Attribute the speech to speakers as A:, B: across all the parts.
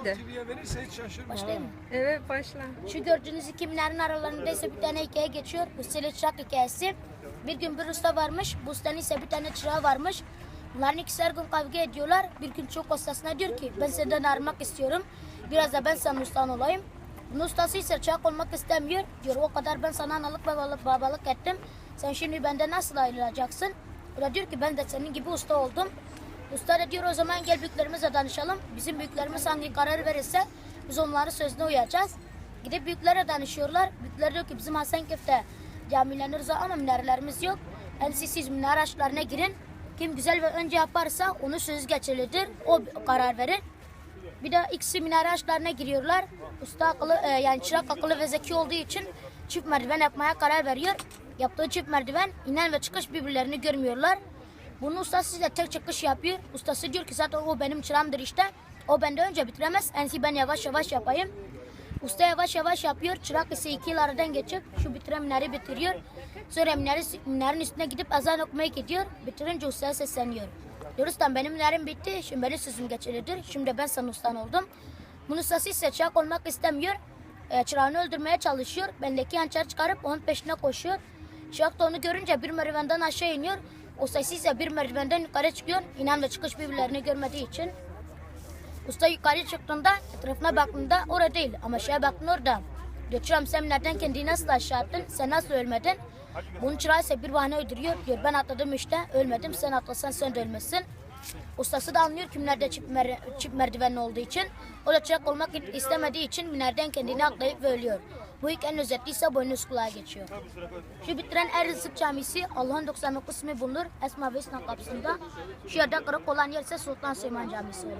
A: hadi.
B: TV'ye verirse hiç şaşırma.
C: Başlayayım mı?
A: Evet başla.
C: Şu gördüğünüz iki minarenin aralarında ise bir tane hikaye geçiyor. Bu Sele Çırak hikayesi. Bir gün bir usta varmış. Bu ustanın ise bir tane çırağı varmış. Bunların ikisi her gün kavga ediyorlar. Bir gün çok ustasına diyor ki ben senden ayrılmak istiyorum. Biraz da ben senin ustan olayım. Bunun ustası ise çırak olmak istemiyor. Diyor o kadar ben sana analık babalık, babalık ettim. Sen şimdi benden nasıl ayrılacaksın? O da diyor ki ben de senin gibi usta oldum. Usta da diyor o zaman gel büyüklerimize danışalım. Bizim büyüklerimiz hangi karar verirse biz onların sözüne uyacağız. Gidip büyüklere danışıyorlar. Büyükler diyor ki bizim Hasankeyf'te camilerimiz var ama minarelerimiz yok. İyisi siz minare aşklarına girin. Kim güzel ve önce yaparsa onu söz geçerlidir. O karar verir. Bir de ikisi minare aşklarına giriyorlar. Usta akıllı, e, yani çırak akıllı ve zeki olduğu için çift merdiven yapmaya karar veriyor. Yaptığı çift merdiven inen ve çıkış birbirlerini görmüyorlar. Bunun ustası da tek çıkış yapıyor. Ustası diyor ki zaten o benim çırağımdır işte. O benden önce bitiremez. En ben yavaş yavaş yapayım. Usta yavaş yavaş yapıyor. Çırak ise iki yıl aradan geçip şu bitiren minareyi bitiriyor. Sonra minare, minarenin üstüne gidip azan okumaya gidiyor. Bitirince ustaya sesleniyor. Diyor ustam benim minarem bitti. Şimdi benim sözüm geçerlidir. Şimdi ben sana ustan oldum. Bunun ustası ise çırak olmak istemiyor. E, çırağını öldürmeye çalışıyor. Bendeki hançer çıkarıp onun peşine koşuyor. Çırak da onu görünce bir merdivenden aşağı iniyor. Ustası ise bir merdivenden yukarı çıkıyor. İnan ve çıkış birbirlerini görmediği için. Usta yukarı çıktığında etrafına baktığında orada değil ama şeye baktın orada. Çıram sen nereden kendini nasıl aşağı attın? Sen nasıl ölmedin? Bunun çırağı ise bir bahane uyduruyor. Diyor ben atladım işte ölmedim sen atlasan sen de ölmezsin. Ustası da anlıyor kimlerde çift, mer çift merdivenli olduğu için. O da çırak olmak istemediği için minerden kendini atlayıp ölüyor. Bu hikayenin özeti ise boynuz kulağa geçiyor. Şu bitiren Er Rızık Camisi Allah'ın 99 ismi bulunur. Esma ve İslam kapısında. Şu yerde kırık olan yer ise Sultan Süleyman Camisi oluyor.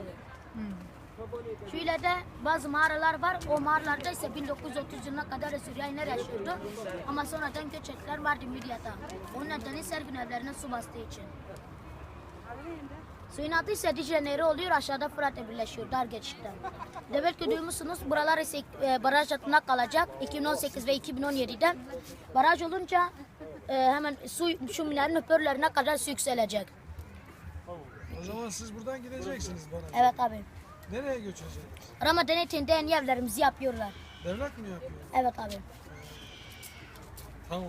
C: Şu ileride bazı mağaralar var. O mağaralarda ise 1930 yılına kadar Süryaniler yaşıyordu. Ama sonradan göç ettiler vardı Midyat'a. Onun nedeni Sergin evlerine su bastığı için. Suyun adı ise Dicle Nehri oluyor. Aşağıda Fırat'la birleşiyor dar geçişte. De belki duymuşsunuz. Buralar ise e, baraj altında kalacak. 2018 ve 2017'de. Baraj olunca e, hemen su şu minerin höpörlerine kadar su yükselecek.
B: O zaman siz buradan gideceksiniz bana.
C: Evet abi.
B: Nereye göçeceksiniz?
C: Rama denetinde yeni evlerimizi yapıyorlar.
B: Devlet mi yapıyor?
C: Evet abi.
B: Tamam.